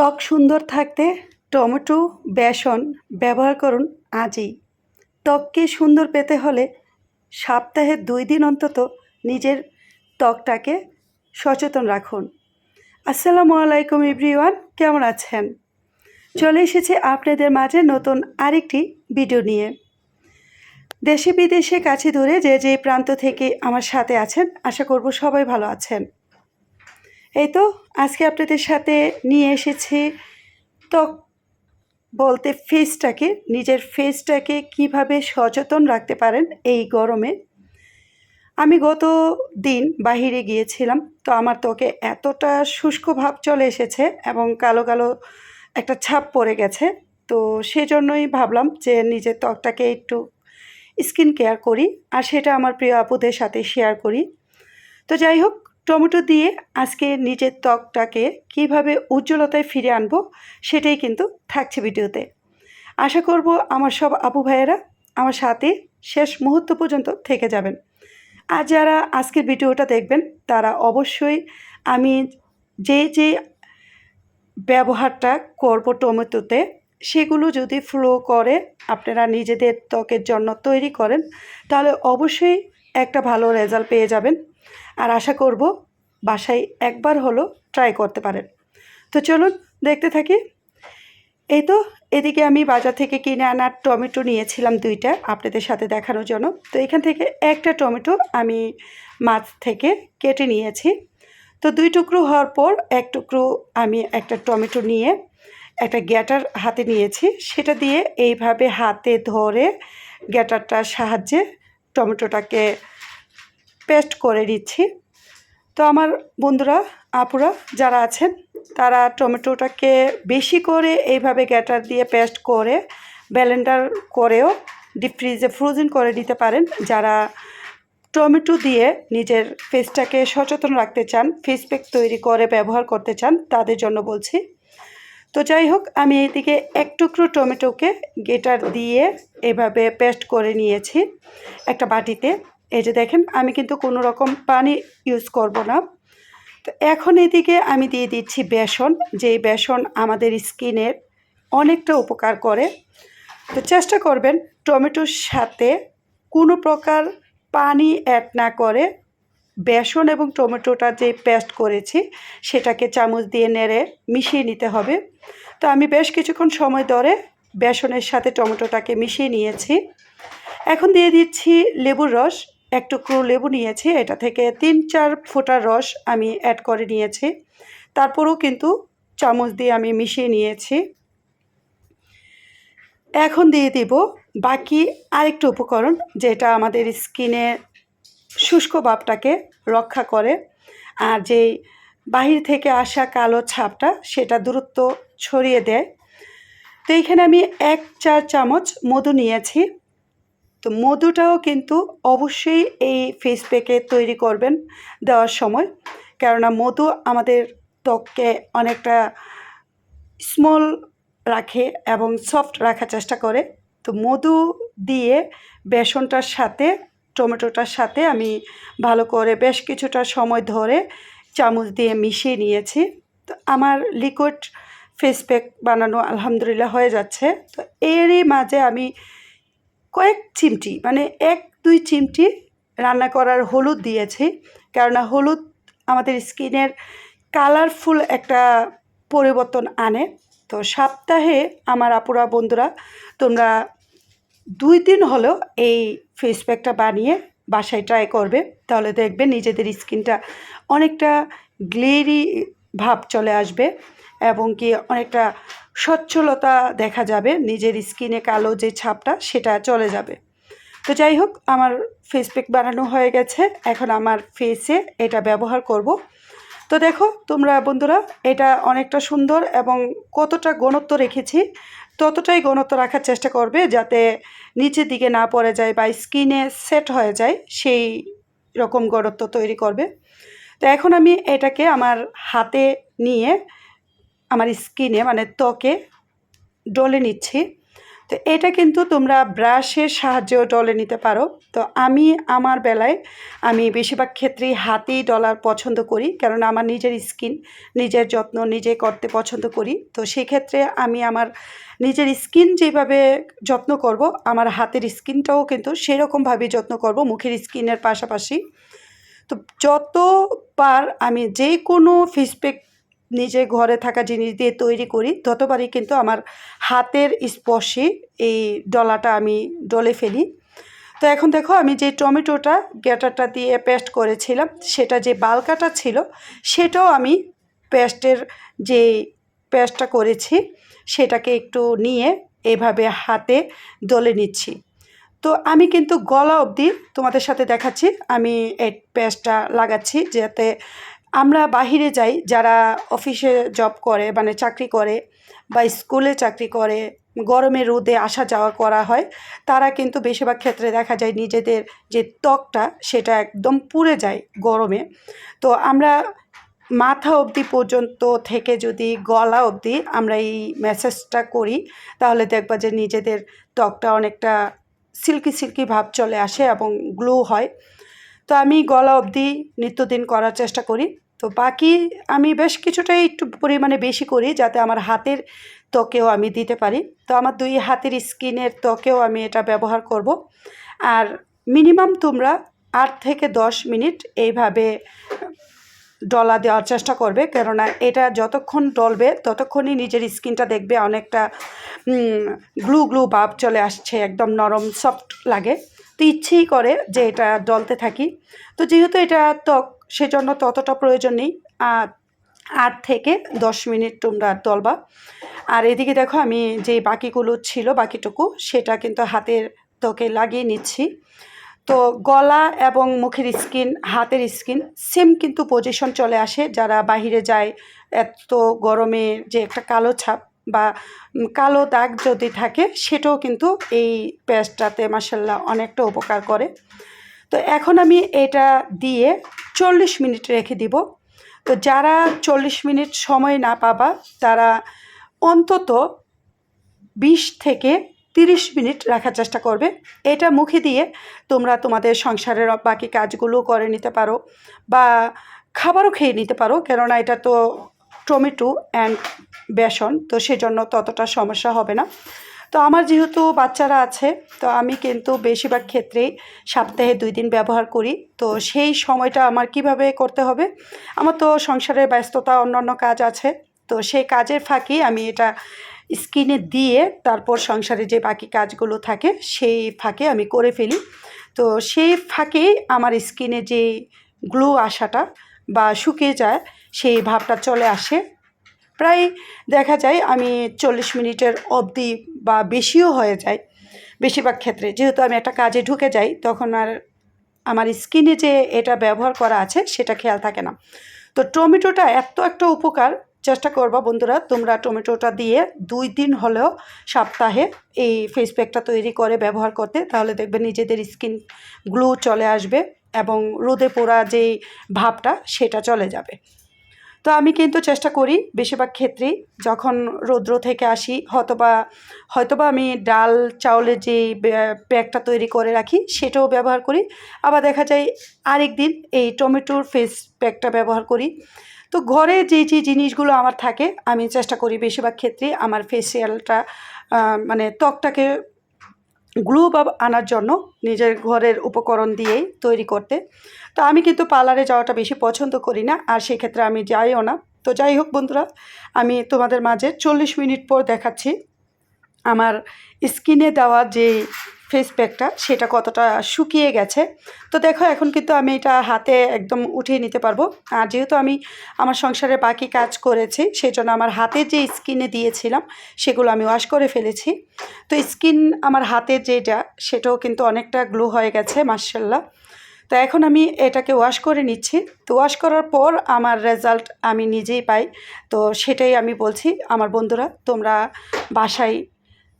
ত্বক সুন্দর থাকতে টমেটো, বেসন ব্যবহার করুন আজই। ত্বককে সুন্দর পেতে হলে সপ্তাহে দুই দিন অন্তত নিজের ত্বকটাকে সচেতন রাখুন। আসসালামু আলাইকুম ইব্রিওয়ান কেমন আছেন? চলে এসেছে আপনাদের মাঝে নতুন আরেকটি ভিডিও নিয়ে। দেশে বিদেশে কাছে দূরে যে যে প্রান্ত থেকে আমার সাথে আছেন, আশা করব সবাই ভালো আছেন। এই তো আজকে আপনাদের সাথে নিয়ে এসেছি ত্বক বলতে ফেসটাকে নিজের ফেসটাকে কীভাবে সচেতন রাখতে পারেন এই গরমে। আমি গত দিন বাহিরে গিয়েছিলাম, তো আমার ত্বকে এতটা শুষ্ক ভাব চলে এসেছে এবং কালো কালো একটা ছাপ পড়ে গেছে, তো সেজন্যই ভাবলাম যে নিজের ত্বকটাকে একটু স্কিন কেয়ার করি আর সেটা আমার প্রিয় আপুদের সাথে শেয়ার করি। তো যাই হোক টমেটো দিয়ে আজকে নিজের ত্বকটাকে কীভাবে উজ্জ্বলতায় ফিরে আনব সেটাই কিন্তু থাকছে ভিডিওতে। আশা করব আমার সব আপু ভাইয়েরা আমার সাথে শেষ মুহূর্ত পর্যন্ত থেকে যাবেন। আর যারা আজকের ভিডিওটা দেখবেন, তারা অবশ্যই আমি যে যে ব্যবহারটা করব টমেটোতে, সেগুলো যদি ফ্লো করে, আপনারা নিজেদের ত্বকের জন্য তৈরি করেন, তাহলে অবশ্যই একটা ভালো রেজাল্ট পেয়ে যাবেন। আর আশা করব বাসায় একবার হলো ট্রাই করতে পারেন। তো চলুন দেখতে থাকি। এই তো, এদিকে আমি বাজার থেকে কিনে আনা টমেটো নিয়েছিলাম দুইটা, আপনাদের সাথে দেখানোর জন্য। তো এখান থেকে একটা টমেটো আমি মাছ থেকে কেটে নিয়েছি। তো দুই টুকরো হওয়ার পর এক টুকরো আমি একটা টমেটো নিয়ে একটা গ্যাটার হাতে নিয়েছি। সেটা দিয়ে এইভাবে হাতে ধরে গ্যাটারটার সাহায্যে টমেটোটাকে পেস্ট করে নিচ্ছি। তো আমার বন্ধুরা, আপুরা যারা আছেন, তারা টমেটোটাকে বেশি করে এইভাবে গ্যাটার দিয়ে পেস্ট করে ব্যালেন্ডার করেও ডিপ ফ্রিজে ফ্রোজেন করে দিতে পারেন। যারা টমেটো দিয়ে নিজের ফেসটাকে সচেতন রাখতে চান ফেস প্যাক তৈরি করে ব্যবহার করতে চান, তাদের জন্য বলছি। তো যাই হোক, আমি এদিকে এক টুকরো টমেটোকে গেটার দিয়ে এভাবে পেস্ট করে নিয়েছি একটা বাটিতে। এই যে দেখেন, আমি কিন্তু কোনো রকম পানি ইউজ করব না। তো এখন এদিকে আমি দিয়ে দিচ্ছি বেসন, যেই বেসন আমাদের স্কিনের অনেকটা উপকার করে। তো চেষ্টা করবেন টমেটোর সাথে কোনো প্রকার পানি অ্যাড না করে বেসন এবং টমেটোটা যে পেস্ট করেছি, সেটাকে চামচ দিয়ে নেড়ে মিশিয়ে নিতে হবে। তো আমি বেশ কিছুক্ষণ সময় ধরে বেসনের সাথে টমেটোটাকে মিশিয়ে নিয়েছি। এখন দিয়ে দিচ্ছি লেবুর রস। এক টুকরো লেবু নিয়েছি, এটা থেকে তিন চার ফোঁটার রস আমি অ্যাড করে নিয়েছি। তারপরেও কিন্তু চামচ দিয়ে আমি মিশিয়ে নিয়েছি। এখন দিয়ে দিব বাকি আরেকটা উপকরণ, যেটা আমাদের স্কিনে শুষ্ক ভাবটাকে রক্ষা করে। আর যেই বাহির থেকে আসা কালো ছাপটা, সেটা দূরত্ব ছড়িয়ে দেয়। তো এইখানে আমি এক চার চামচ মধু নিয়েছি। তো মধুটাও কিন্তু অবশ্যই এই ফেস প্যাকে তৈরি করবেন দেওয়ার সময়। কেননা মধু আমাদের ত্বককে অনেকটা স্মল রাখে এবং সফট রাখার চেষ্টা করে। তো মধু দিয়ে বেসনটার সাথে, টমেটোটার সাথে আমি ভালো করে বেশ কিছুটা সময় ধরে চামচ দিয়ে মিশিয়ে নিয়েছি। তো আমার লিকুইড ফেস প্যাক বানানো আলহামদুলিল্লাহ হয়ে যাচ্ছে। তো এরই মাঝে আমি কয়েক চিমটি মানে এক, দুই চিমটি রান্না করার হলুদ দিয়েছি। কেননা হলুদ আমাদের স্কিনের কালারফুল একটা পরিবর্তন আনে। তো সপ্তাহে আমার আপুরা বন্ধুরা, তোমরা দুই দিন হলেও এই ফেস প্যাকটা বানিয়ে বাসায় ট্রাই করবে। তাহলে দেখবে নিজেদের স্কিনটা অনেকটা গ্লেরি ভাব চলে আসবে এবং কি অনেকটা সচ্ছলতা দেখা যাবে, নিজের স্কিনে কালো যে ছাপটা সেটা চলে যাবে। তো যাই হোক, আমার ফেস প্যাক বানানো হয়ে গেছে। এখন আমার ফেসে এটা ব্যবহার করব। তো দেখো, তোমরা বন্ধুরা, এটা অনেকটা সুন্দর এবং কতটা ঘনত্ব রেখেছি, ততটাই ঘনত্ব রাখার চেষ্টা করবে যাতে নিচের দিকে না পড়ে যায় বা স্কিনে সেট হয়ে যায়, সেই রকম ঘনত্ব তৈরি করবে। তো এখন আমি এটাকে আমার হাতে নিয়ে আমার স্কিনে মানে ত্বকে ডলে নিচ্ছি। তো এটা কিন্তু তোমরা ব্রাশের সাহায্যেও ডলে নিতে পারো। তো আমি, আমার বেলায় আমি বেশিরভাগ ক্ষেত্রেই হাতেই ডলার পছন্দ করি কারণ আমার নিজের স্কিন, নিজের যত্ন নিজে করতে পছন্দ করি। তো সেক্ষেত্রে আমি আমার নিজের স্কিন যেভাবে যত্ন করব, আমার হাতের স্কিনটাও কিন্তু সেরকমভাবে যত্ন করব, মুখের স্কিনের পাশাপাশি। তো যতবার আমি যে কোনো ফেস প্যাক নিজে ঘরে থাকা জিনিস দিয়ে তৈরি করি। ততবারই কিন্তু আমার হাতের স্পর্শে এই ডলাটা আমি ডলে ফেলি। তো এখন দেখো আমি যে টমেটোটা, গ্যাটারটা দিয়ে পেস্ট করেছিলাম, সেটা যে বালকাটা ছিল, সেটাও আমি পেস্টের যে পেস্টটা করেছি, সেটাকে একটু নিয়ে এভাবে হাতে দলে নিচ্ছি। তো আমি কিন্তু গলা অবধি তোমাদের সাথে দেখাচ্ছি, আমি এই পেস্টটা লাগাচ্ছি যাতে আমরা বাহিরে যাই, যারা অফিসে জব করে মানে চাকরি করে বা স্কুলে চাকরি করে গরমে রোদে আসা যাওয়া করা হয়, তারা কিন্তু বেশিরভাগ ক্ষেত্রে দেখা যায় নিজেদের যে ত্বকটা, সেটা একদম পুড়ে যায় গরমে। তো আমরা মাথা অবধি পর্যন্ত থেকে যদি গলা অবধি আমরা এই ম্যাসেজটা করি, তাহলে দেখবা যে নিজেদের ত্বকটা অনেকটা সিল্কি সিল্কি ভাব চলে আসে এবং গ্লো হয়। তো আমি গলা অবধি নিত্যদিন করার চেষ্টা করি। তো বাকি আমি বেশ কিছুটাই একটু পরিমাণে বেশি করি যাতে আমার হাতের ত্বকেও আমি দিতে পারি। তো আমার দুই হাতের স্কিনের ত্বকেও আমি এটা ব্যবহার করব। আর মিনিমাম তোমরা আট থেকে দশ মিনিট এইভাবে ডলা দেওয়ার চেষ্টা করবে। কেননা এটা যতক্ষণ ডলবে, ততক্ষণই নিজের স্কিনটা দেখবে অনেকটা গ্লু গ্লু ভাব চলে আসছে, একদম নরম, সফট লাগে। তো ইচ্ছেই করে যে এটা ডলতে থাকি। তো যেহেতু এটা ত্বক, সেজন্য ততটা প্রয়োজন নেই। আট থেকে দশ মিনিট তোমরা ডলবা আর এদিকে দেখো আমি যে বাকিগুলো ছিল, বাকিটুকু, সেটা কিন্তু হাতের ত্বকে লাগিয়ে নিচ্ছি। তো গলা এবং মুখের স্কিন, হাতের স্কিন, সেম কিন্তু পজিশন চলে আসে। যারা বাহিরে যায়, এত গরমে যে একটা কালো ছাপ বা কালো দাগ যদি থাকে, সেটাও কিন্তু এই পেস্টটাতে মাসাল্লাহ অনেকটা উপকার করে। তো এখন আমি এটা দিয়ে চল্লিশ মিনিট রেখে দিব। তো যারা চল্লিশ মিনিট সময় না পাবা, তারা অন্তত বিশ থেকে তিরিশ মিনিট রাখার চেষ্টা করবে। এটা মুখে দিয়ে তোমরা তোমাদের সংসারের বাকি কাজগুলো করে নিতে পারো বা খাবারও খেয়ে নিতে পারো। কেননা এটা তো টমেটো অ্যান্ড বেসন, তো সেজন্য ততটা সমস্যা হবে না। তো আমার যেহেতু বাচ্চারা আছে, তো আমি কিন্তু বেশিরভাগ ক্ষেত্রেই সপ্তাহে দুই দিন ব্যবহার করি। তো সেই সময়টা আমার কীভাবে করতে হবে? আমার তো সংসারের ব্যস্ততা, অন্যান্য কাজ আছে। তো সেই কাজের ফাঁকি আমি এটা স্কিনে দিয়ে তারপর সংসারে যে বাকি কাজগুলো থাকে, সেই ফাঁকে আমি করে ফেলি। তো সেই ফাঁকেই আমার স্কিনে যে গ্লো আসাটা বা শুকিয়ে যায়, সেই ভাবটা চলে আসে। প্রায় দেখা যায় আমি চল্লিশ মিনিটের অবধি বা বেশিও হয়ে যায় বেশিরভাগ ক্ষেত্রে। যেহেতু আমি একটা কাজে ঢুকে যাই, তখন আর আমার স্কিনে যে এটা ব্যবহার করা আছে, সেটা খেয়াল থাকে না। তো টমেটোটা এত একটা উপকার, চেষ্টা করবা বন্ধুরা, তোমরা টমেটোটা দিয়ে দুই দিন হলেও সপ্তাহে এই ফেস প্যাকটা তৈরি করে ব্যবহার করতে, তাহলে দেখবে নিজেদের স্কিন গ্লো চলে আসবে এবং রোদে পোড়া যেই ভাবটা, সেটা চলে যাবে। তো আমি কিন্তু চেষ্টা করি বেশিরভাগ ক্ষেত্রেই যখন রৌদ্র থেকে আসি, হয়তোবা হয়তোবা আমি ডাল চাউলের যে প্যাকটা তৈরি করে রাখি সেটাও ব্যবহার করি। আবার দেখা যায় আরেক দিন এই টমেটোর ফেস প্যাকটা ব্যবহার করি। তো ঘরে যে যে জিনিসগুলো আমার থাকে, আমি চেষ্টা করি বেশিরভাগ ক্ষেত্রে আমার ফেসিয়ালটা মানে ত্বকটাকে গ্লু বা আনার জন্য নিজের ঘরের উপকরণ দিয়েই তৈরি করতে। তো আমি কিন্তু পার্লারে যাওয়াটা বেশি পছন্দ করি না, আর সেক্ষেত্রে আমি যাইও না। তো যাই হোক বন্ধুরা, আমি তোমাদের মাঝে চল্লিশ মিনিট পর দেখাচ্ছি। আমার স্কিনে দেওয়া যে ফেস প্যাকটা সেটা কতটা শুকিয়ে গেছে। তো দেখো, এখন কিন্তু আমি এটা হাতে একদম উঠিয়ে নিতে পারব। আর যেহেতু আমি আমার সংসারে বাকি কাজ করেছি সেই জন্য আমার হাতে যে স্কিনে দিয়েছিলাম, সেগুলো আমি ওয়াশ করে ফেলেছি। তো স্কিন আমার হাতে যেটা, সেটাও কিন্তু অনেকটা গ্লো হয়ে গেছে মার্শাল্লাহ তো এখন আমি এটাকে ওয়াশ করে নিচ্ছি। তো ওয়াশ করার পর আমার রেজাল্ট আমি নিজেই পাই। তো সেটাই আমি বলছি, আমার বন্ধুরা, তোমরা বাসায়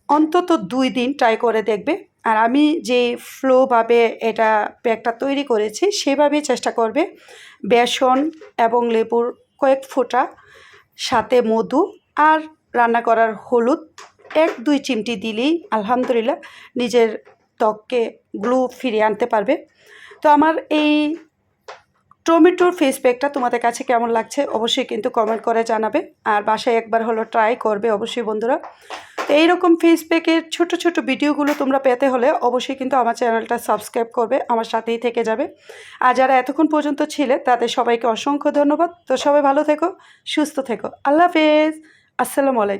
অন্তত দুই দিন ট্রাই করে দেখবে। আর আমি যে ফ্লোভাবে এটা প্যাকটা তৈরি করেছি, সেভাবেই চেষ্টা করবে। বেসন এবং লেবুর কয়েক ফোঁটা, সাথে মধু আর রান্না করার হলুদ, এক, দুই চিমটি দিলেই আলহামদুলিল্লাহ নিজের ত্বককে গ্লু ফিরিয়ে আনতে পারবে। তো আমার এই টমেটোর ফেস প্যাকটা তোমাদের কাছে কেমন লাগছে অবশ্যই কিন্তু কমেন্ট করে জানাবে। আর বাসায় একবার হলো ট্রাই করবে অবশ্যই বন্ধুরা। তো এইরকম ফেস প্যাকের ছোটো ছোটো ভিডিওগুলো তোমরা পেতে হলে অবশ্যই কিন্তু আমার চ্যানেলটা সাবস্ক্রাইব করবে, আমার সাথেই থেকে যাবে। আর যারা এতক্ষণ পর্যন্ত ছিলে, তাদের সবাইকে অসংখ্য ধন্যবাদ। তো সবাই ভালো থেকো, সুস্থ থেকো। আল্লাহ হাফেজ। আসসালামু আলাইকুম।